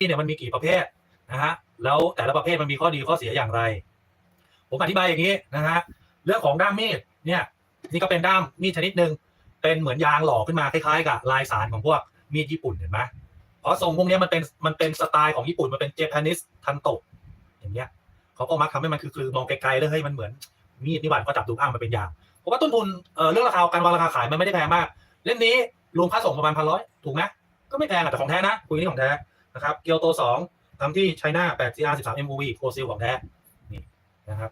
ที่เนี่ยมันมีกี่ประเภทนะฮะแล้วแต่ละประเภทมันมีข้อดีข้อเสียอย่างไร ผมอธิบายอย่างนี้นะฮะเรื่องของด้ามมีดเนี่ยนี่ก็เป็นด้ามมีดชนิดหนึ่งเป็นเหมือนยางหล่อขึ้นมาคล้ายๆ กับลายสารของพวกมีดญี่ปุ่นเห็นไหมเพราะทรงพวกนี้มันเป็นมันเป็นสไตล์ของญี่ปุ่นมันเป็นเจแปนิสทันโตะอย่างเงี้ยเขาก็มักทำให้มันคือคือมองไกลๆเลยเฮ้ยมันเหมือนมีดนี่หว่าก็จับดูอ้างมันเป็นยางเพราะว่าต้นทุนเอ่อเรื่องราคาการวางราคาขายมันไม่ได้แพงมากเล่มนี้รวมค่าส่งประมาณพันร้อยถูกไหมก็ไม่แพงอะแต่ของแท้นะคุยนี่ของแท้ นะครับเกียวโตสองทำที่ไชน่า8 CR 13 MOV โคซิลของแท้นี่นะครับ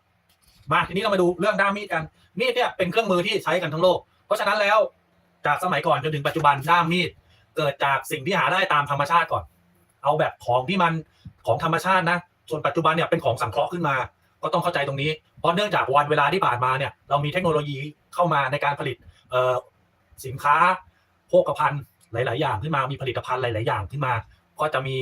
มาทีนี้เรามาดูเรื่องด้ามมีดกัน มีดเนี่ยเป็นเครื่องมือที่ใช้กันทั้งโลก เพราะฉะนั้นแล้วจากสมัยก่อนจนถึงปัจจุบันด้ามมีดเกิดจากสิ่งที่หาได้ตามธรรมชาติก่อน เอาแบบของที่มันของธรรมชาตินะ ส่วนปัจจุบันเนี่ยเป็นของสังเคราะห์ขึ้นมา ก็ต้องเข้าใจตรงนี้ เพราะเนื่องจากวันเวลาที่ผ่านมาเนี่ยเรามีเทคโนโลยีเข้ามาในการผลิตสินค้าโภคภัณฑ์หลาย ๆ อย่างขึ้นมา มีผลิตภัณฑ์หลาย ๆ อย่างขึ้นมา ก็จะมี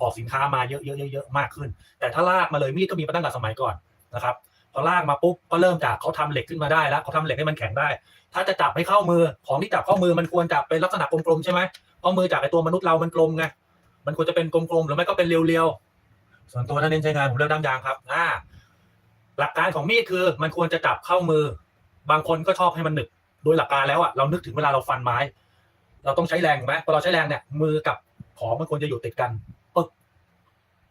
ออกสินค้ามาเยอะๆๆๆมากขึ้น แต่ถ้าลากมาเลยมีดก็มีมาตั้งแต่สมัยก่อนนะครับพอลากมาปุ๊บก็เริ่มจากเขาทำเหล็กขึ้นมาได้แล้วเขาทำเหล็กให้มันแข็งได้ ถ้าจะจับให้เข้ามือของที่จับเข้ามือมันควรจะเป็นลักษณะกลมๆใช่ไหมเพราะมือจับไอตัวมนุษย์เรามันกลมไงมันควรจะเป็นกลมๆหรือไม่ก็เป็นเรียวๆส่วนตัวถ้าเน้นใช้งานผมเลือกด้ามยางครับอ่าหลักการของมีดคือมันควรจะจับเข้ามือ บางคนก็ชอบให้มันหนึบโดยหลักการแล้วอะเรานึกถึงเวลาเราฟันไม้ เราต้องใช้แรงไหมพอเราใช้แรงเนี่ยมือกับ ของมันควรจะอยู่ติดกันปึ๊ก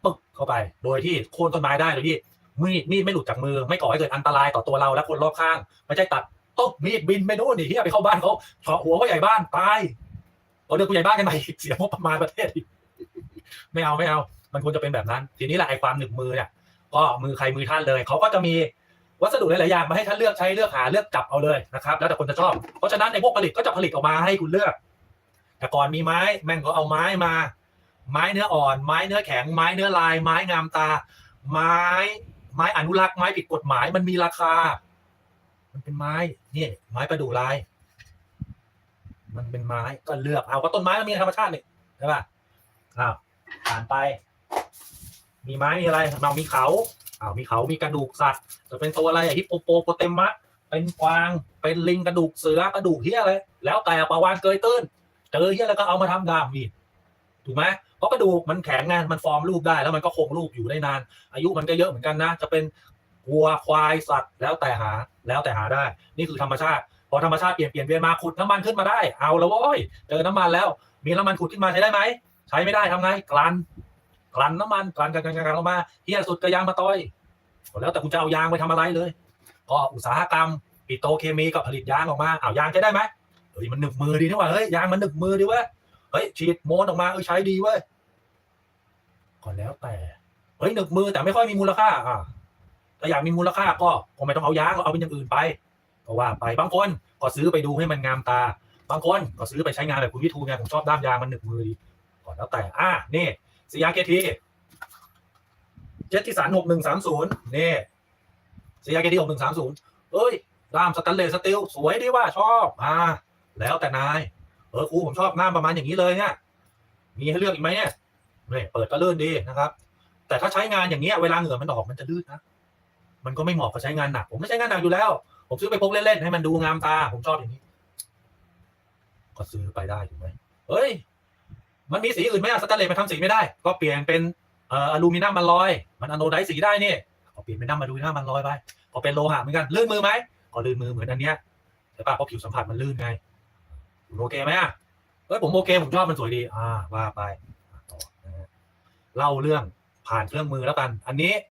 ปึ๊กเข้าไป โดยที่โค่นต้นไม้ได้โดยที่มีดมีดไม่หลุดจากมือ ไม่ก่อให้เกิดอันตรายต่อตัวเราและคนรอบข้าง ไม่ใช่ตัดตุ๊บมีดบินไปโน่นนี่ไปเข้าบ้านเขาเฉาะหัวผู้ใหญ่บ้านตายเราเลือกผู้ใหญ่บ้านกันใหม่เสียงบประมาณประเทศไม่เอาไม่เอา มันควรจะเป็นแบบนั้น ทีนี้แหละไอ้ความหนึบมือเนี่ยก็มือใครมือท่านเลยเขาก็จะมีวัสดุหลายๆอย่างมาให้ท่านเลือกใช้เลือกหาเลือกจับเอาเลยนะครับ แล้วแต่คนจะชอบ เพราะฉะนั้นในพวกผลิตก็จะผลิตออกมาให้คุณเลือก แต่ก่อนมีไม้แม่งก็เอาไม้มา ไม้เนื้ออ่อน ไม้เนื้อแข็ง ไม้เนื้อลาย ไม้งามตา ไม้ไม้อนุรักษ์ไม้ผิดกฎหมายมันมีราคา มันเป็นไม้เนี่ยไม้ประดู่ลาย มันเป็นไม้ก็เลือกเอาก็ต้นไม้มันมีธรรมชาตินี่ใช่ป่ะอ้าวผ่านไป มีไม้มีอะไรเรามีเขาอ้าวมีเขามีกระดูกสัตว์จะเป็นตัวอะไรอะฮิปโปโปโปเตมัสเป็นกวางเป็นลิงกระดูกเสือกระดูกเฮียอะไรแล้วแต่ปลาวานเกยตื้น เจอเฮียแล้วก็เอามาทำดาบมีดถูกไหมเพราะกระดูกมันแข็งไงมันฟอร์มรูปได้แล้วมันก็คงรูปอยู่ได้นาน อายุมันก็เยอะเหมือนกันนะ จะเป็นวัวควายสัตว์แล้วแต่หาแล้วแต่หาได้ นี่คือธรรมชาติ พอธรรมชาติเปลี่ยนเปลี่ยนเวียนมาขุดน้ำมันขึ้นมาได้เอาแล้วโว้ยเจอน้ำมันแล้ว มีน้ำมันขุดขึ้นมาใช้ได้ไหมใช้ไม่ได้ทำไงกลั่นกลั่นน้ำมันกลั่นกันกันกันออกมาเฮียสุดก็ยางมาต้อย แล้วแต่คุณจะเอายางไปทำอะไรเลย ก็อุตสาหกรรมปิโตเคมีกับผลิตยางออกมาเอายางใช้ได้ไหม ฮ้ยมันหนึบมือดีนี่หว่าเฮ้ยยางมันหนึบมือดีเว้ยเฮ้ยฉีดโมนออกมาเออใช้ดีเว้ยก็แล้วแต่เฮ้ยหนึบมือแต่ไม่ค่อยมีมูลค่าอ่าถ้าอยากมีมูลค่าก็คงไม่ต้องเอายางเอาเป็นอย่างอื่นไปก็ว่าไปบางคนก็ซื้อไปดูให้มันงามตา บางคนก็ซื้อไปใช้งานแบบคุณวิทูไงผมชอบด้ามยางมันหนึบมือดีก็แล้วแต่อ่านี่สียาเกทีเจ็ดที่สารหกหนึ่งสามศูนย์นี่สียาเกทีหกหนึ่งสามศูนย์เอ้ยด้ามสแตนเลสสตีลสวยดีว่าชอบอ่า แล้วแต่นาย เออครูผมชอบหน้าประมาณอย่างนี้เลยเนี่ยมีให้เลือกอีกไหมเนี่ยเนี่ยเปิดก็ลื่นดีนะครับ แต่ถ้าใช้งานอย่างเงี้ยเวลาเหงื่อมันออกมันจะลื่นนะมันก็ไม่เหมาะกับใช้งานหนัก ผมไม่ใช้งานหนักอยู่แล้ว ผมซื้อไปพกเล่นๆให้มันดูงามตา ผมชอบอย่างนี้ ก็ซื้อไปได้ถูกไหมเฮ้ย มันมีสีอื่นไหมอะสแตนเลสมันทำสีไม่ได้ ก็เปลี่ยนเป็นอลูมิเนียมมันลอย มันอโนไดซ์สีได้นี่ก็เปลี่ยนเป็นน้ำอลูมิเนียมมันลอยไปก็เป็นโลหะเหมือนกันลื่นมือไหมก็ลื่นมือเหมือนอันเนี้ยใช่ปะเพราะผิวสัมผัสมันลื่นไง โอเคไหมอะเฮ้ยผมโอเคผมชอบมันสวยดี อ่าว่าไปต่อนะฮะเล่าเรื่องผ่านเครื่องมือแล้วกัน อันนี้